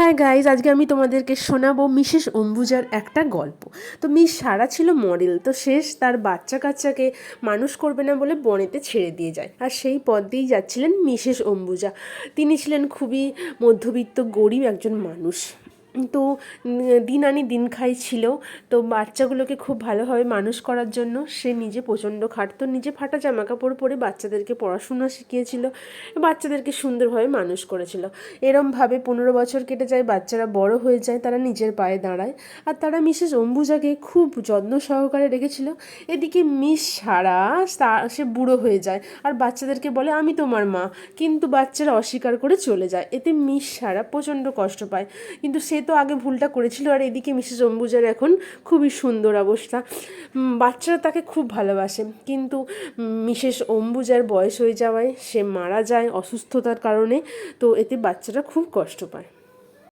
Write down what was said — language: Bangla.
হ্যাঁ গাইজ আজকে আমি তোমাদেরকে শোনাবো মিসেস অম্বুজার একটা গল্প। তো মিস সারা ছিল মডেল, তো শেষ তার বাচ্চা কাচ্চাকে মানুষ করবে না বলে বনেতে ছেড়ে দিয়ে যায়। আর সেই পথ দিয়েই যাচ্ছিলেন মিসেস অম্বুজা। তিনি ছিলেন খুবই মধ্যবিত্ত, গরিব একজন মানুষ। তো দিন আনি দিন খাই ছিল। তো বাচ্চাগুলোকে খুব ভালোভাবে মানুষ করার জন্য সে নিজে প্রচণ্ড খাটতো নিজে ফাটা জামা কাপড় পরে বাচ্চাদেরকে পড়াশোনা শিখিয়েছিল, বাচ্চাদেরকে সুন্দরভাবে মানুষ করেছিল। এরমভাবে পনেরো বছর কেটে যায়, বাচ্চারা বড় হয়ে যায়, তারা নিজের পায়ে দাঁড়ায়। আর তারা মিসেস অম্বুজাকে খুব যত্ন সহকারে রেখেছিল। এদিকে মিস সারা সে বুড়ো হয়ে যায় আর বাচ্চাদেরকে বলে, আমি তোমার মা। কিন্তু বাচ্চারা অস্বীকার করে চলে যায়। এতে মিস সারা প্রচণ্ড কষ্ট পায়। কিন্তু সে তো আগে ভুলটা করেছিল আর এদিকে মিসেস অম্বুজার এখন খুবই সুন্দর অবস্থা। বাচ্চারা তাকে খুব ভালোবাসে। কিন্তু মিসেস অম্বুজার বয়স হয়ে যাওয়ায় সে মারা যায় অসুস্থতার কারণে। তো এতে বাচ্চারা খুব কষ্ট পায়।